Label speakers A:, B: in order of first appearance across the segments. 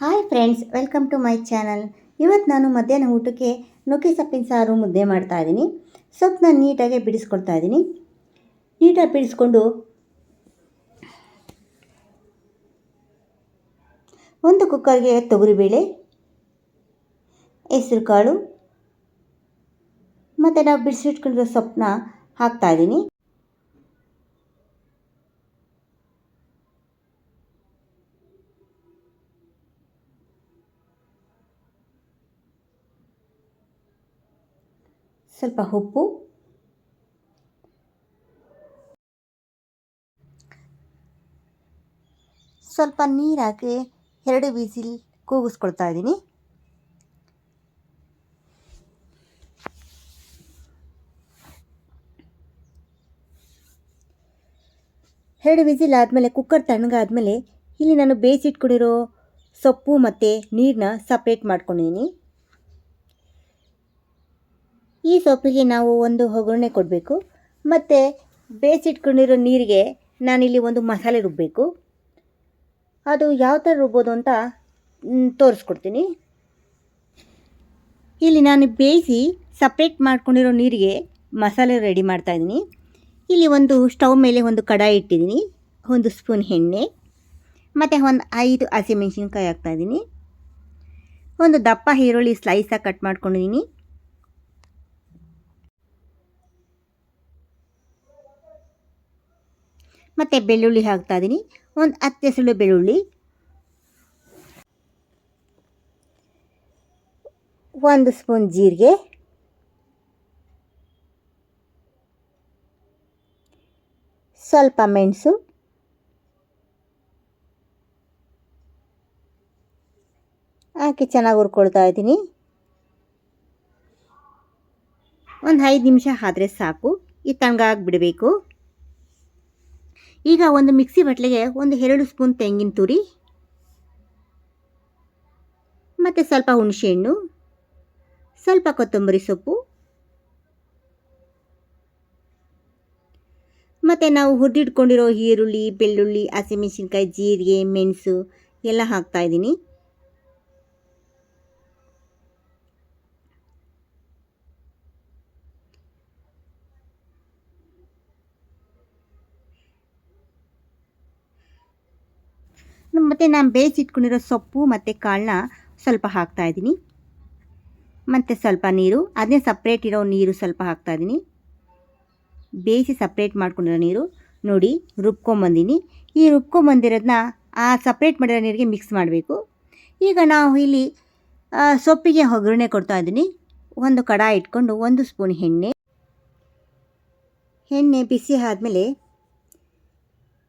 A: Hi friends welcome to my channel ಇವತ್ತು ನಾನು ಮಧ್ಯಾಹ್ನ ಊಟಕ್ಕೆ ನುಗ್ಗೆ ಸೊಪ್ಪಿನ ಸಾರು ಮುದ್ದೆ ಮಾಡ್ತಾ ಇದ್ದೀನಿ. ಸೊಪ್ಪನ್ನ ನೀಟಾಗಿ ಬಿಡಿಸ್ಕೊಳ್ತಾ ಇದ್ದೀನಿ. ನೀಟಾಗಿ ಬಿಡಿಸ್ಕೊಂಡು ಒಂದು ಕುಕ್ಕರ್ಗೆ ತೊಗರಿಬೇಳೆ ಹೆಸರು ಕಾಳು ಮತ್ತು ನಾವು ಬಿಡಿಸಿಟ್ಕೊಂಡಿರೋ ಸೊಪ್ಪನ್ನ ಹಾಕ್ತಾ ಸ್ವಲ್ಪ ಉಪ್ಪು. ಸ್ವಲ್ಪ ನೀರು ಎರಡು ವಿಸಿಲ್ ಕೂಗಿಸ್ಕೊಳ್ತಾ ಇದ್ದೀನಿ. ಎರಡು ವಿಸಿಲ್ ಆದಮೇಲೆ ಕುಕ್ಕರ್ ತಣ್ಣಗಾದಮೇಲೆ ಇಲ್ಲಿ ನಾನು ಬೇಯಿಸಿಟ್ಕೊಂಡಿರೋ ಸೊಪ್ಪು ಮತ್ತು ನೀರನ್ನ ಸಪ್ರೇಟ್ ಮಾಡ್ಕೊಂಡಿದ್ದೀನಿ. ಈ ಸೊಪ್ಪಿಗೆ ನಾವು ಒಂದು ಒಗ್ಗರಣೆ ಕೊಡಬೇಕು. ಮತ್ತು ಬೇಯಿಸಿಟ್ಕೊಂಡಿರೋ ನೀರಿಗೆ ನಾನಿಲ್ಲಿ ಒಂದು ಮಸಾಲೆ ರುಬ್ಬಬೇಕು ಅದು ಯಾವ ಥರ ರುಬ್ಬೋದು ಅಂತ ತೋರಿಸ್ಕೊಡ್ತೀನಿ. ಇಲ್ಲಿ ನಾನು ಬೇಯಿಸಿ ಸಪ್ರೇಟ್ ಮಾಡ್ಕೊಂಡಿರೋ ನೀರಿಗೆ ಮಸಾಲೆ ರೆಡಿ ಮಾಡ್ತಾಯಿದ್ದೀನಿ ಇಲ್ಲಿ ಒಂದು ಸ್ಟವ್ ಮೇಲೆ ಒಂದು ಕಡಾಯಿ ಇಟ್ಟಿದ್ದೀನಿ. ಒಂದು ಸ್ಪೂನ್ ಎಣ್ಣೆ, ಮತ್ತು ಒಂದು ಐದು ಹಸಿಮೆಣ್ಸಿನ್ಕಾಯಿ ಹಾಕ್ತಾಯಿದ್ದೀನಿ ಒಂದು ದಪ್ಪ ಈರುಳ್ಳಿ ಸ್ಲೈಸಾಗಿ ಕಟ್ ಮಾಡ್ಕೊಂಡಿದ್ದೀನಿ. ಮತ್ತು ಬೆಳ್ಳುಳ್ಳಿ ಹಾಕ್ತಾ ಇದ್ದೀನಿ ಒಂದು ಹತ್ತು ಸುಳ್ಳು ಬೆಳ್ಳುಳ್ಳಿ. ಒಂದು ಸ್ಪೂನ್ ಜೀರಿಗೆ. ಸ್ವಲ್ಪ ಮೆಣಸು. ಹಾಕಿ ಚೆನ್ನಾಗಿ ಹುರ್ಕೊಳ್ತಾ ಇದ್ದೀನಿ ಒಂದು ಐದು ನಿಮಿಷ ಆದರೆ ಸಾಕು. ಈ ಬಿಡಬೇಕು. ಈಗ ಒಂದು ಮಿಕ್ಸಿ ಬಟ್ಲಿಗೆ ಒಂದು ಎರಡು ಸ್ಪೂನ್ ತೆಂಗಿನ ತುರಿ, ಮತ್ತು ಸ್ವಲ್ಪ ಹುಣಸೆಹಣ್ಣು, ಸ್ವಲ್ಪ ಕೊತ್ತಂಬರಿ ಸೊಪ್ಪು, ಮತ್ತು ನಾವು ಹುರಿದಿಟ್ಕೊಂಡಿರೋ ಈರುಳ್ಳಿ, ಬೆಳ್ಳುಳ್ಳಿ, ಹಸಿಮೆಣ್ಸಿನ್ಕಾಯಿ, ಜೀರಿಗೆ, ಮೆಣಸು ಎಲ್ಲ ಹಾಕ್ತಾಯಿದ್ದೀನಿ ಮತ್ತು ನಾನು ಬೇಯಿಸಿಟ್ಕೊಂಡಿರೋ ಸೊಪ್ಪು ಮತ್ತು ಕಾಳನ್ನ ಸ್ವಲ್ಪ ಹಾಕ್ತಾ ಇದ್ದೀನಿ. ಮತ್ತು ಸ್ವಲ್ಪ ನೀರು ಅದನ್ನೇ ಸಪ್ರೇಟ್ ಇರೋ ನೀರು ಸ್ವಲ್ಪ ಹಾಕ್ತಾಯಿದ್ದೀನಿ ಬೇಯಿಸಿ ಸಪ್ರೇಟ್ ಮಾಡ್ಕೊಂಡಿರೋ ನೀರು, ನೋಡಿ ರುಬ್ಕೊಂಬಂದಿನಿ ಈ ರುಬ್ಕೊಂಬಂದಿರೋದನ್ನ ಆ ಸಪ್ರೇಟ್ ಮಾಡಿರೋ ನೀರಿಗೆ ಮಿಕ್ಸ್ ಮಾಡಬೇಕು. ಈಗ ನಾವು ಇಲ್ಲಿ ಸೊಪ್ಪಿಗೆ ಒಗ್ಗರಣೆ ಕೊಡ್ತಾ ಇದ್ದೀನಿ. ಒಂದು ಕಡಾಯಿ ಇಟ್ಕೊಂಡು ಒಂದು ಸ್ಪೂನ್ ಎಣ್ಣೆ. ಎಣ್ಣೆ ಬಿಸಿ ಆದಮೇಲೆ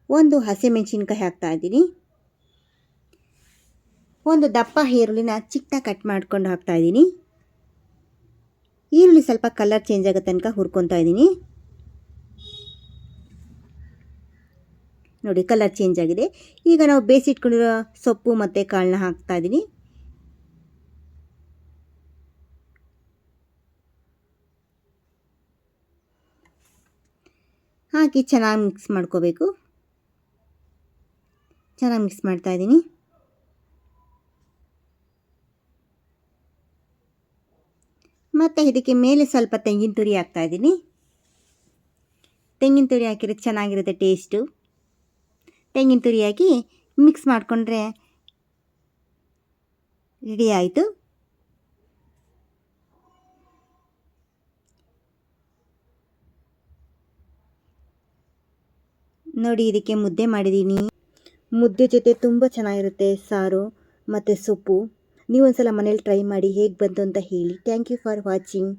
A: ಒಂದು ಹಸಿಮೆಣಸಿನ್ಕಾಯಿ ಹಾಕ್ತಾ ಇದ್ದೀನಿ. ಒಂದು ದಪ್ಪ ಈರುಳ್ಳಿನ ಚಿಕ್ಕ ಕಟ್ ಮಾಡ್ಕೊಂಡು ಹಾಕ್ತಾ ಇದ್ದೀನಿ. ಈರುಳ್ಳಿ ಸ್ವಲ್ಪ ಕಲರ್ ಚೇಂಜ್ ಆಗೋ ತನಕ ಹುರ್ಕೊತಾ ಇದ್ದೀನಿ. ನೋಡಿ ಕಲರ್ ಚೇಂಜ್ ಆಗಿದೆ. ಈಗ ನಾವು ಬೇಯಿಸಿಟ್ಕೊಂಡಿರೋ ಸೊಪ್ಪು ಮತ್ತು ಕಾಳನ್ನ ಹಾಕ್ತಾ ಇದ್ದೀನಿ. ಹಾಕಿ ಚೆನ್ನಾಗಿ ಮಿಕ್ಸ್ ಮಾಡ್ಕೋಬೇಕು. ಚೆನ್ನಾಗಿ ಮಿಕ್ಸ್ ಮಾಡ್ತಾ ಇದ್ದೀನಿ. ಮತ್ತು ಇದಕ್ಕೆ ಮೇಲೆ ಸ್ವಲ್ಪ ತೆಂಗಿನ ತುರಿ ಹಾಕ್ತಾ ಇದ್ದೀನಿ. ತೆಂಗಿನ ತುರಿ ಹಾಕಿದ್ರೆ ಚೆನ್ನಾಗಿರುತ್ತೆ ಟೇಸ್ಟು. ತೆಂಗಿನ ತುರಿ ಹಾಕಿ ಮಿಕ್ಸ್ ಮಾಡಿಕೊಂಡ್ರೆ ರೆಡಿ ಆಯಿತು. ನೋಡಿ ಇದಕ್ಕೆ ಮುದ್ದೆ ಮಾಡಿದ್ದೀನಿ. ಮುದ್ದೆ ಜೊತೆ ತುಂಬ ಚೆನ್ನಾಗಿರುತ್ತೆ ಸಾರು ಮತ್ತು ಸೊಪ್ಪು. ನೀವು ಒಂದ್ಸಲ ಮನೇಲಿ ಟ್ರೈ ಮಾಡಿ ಹೇಗೆ ಬಂತು ಅಂತ ಹೇಳಿ. Thank you for watching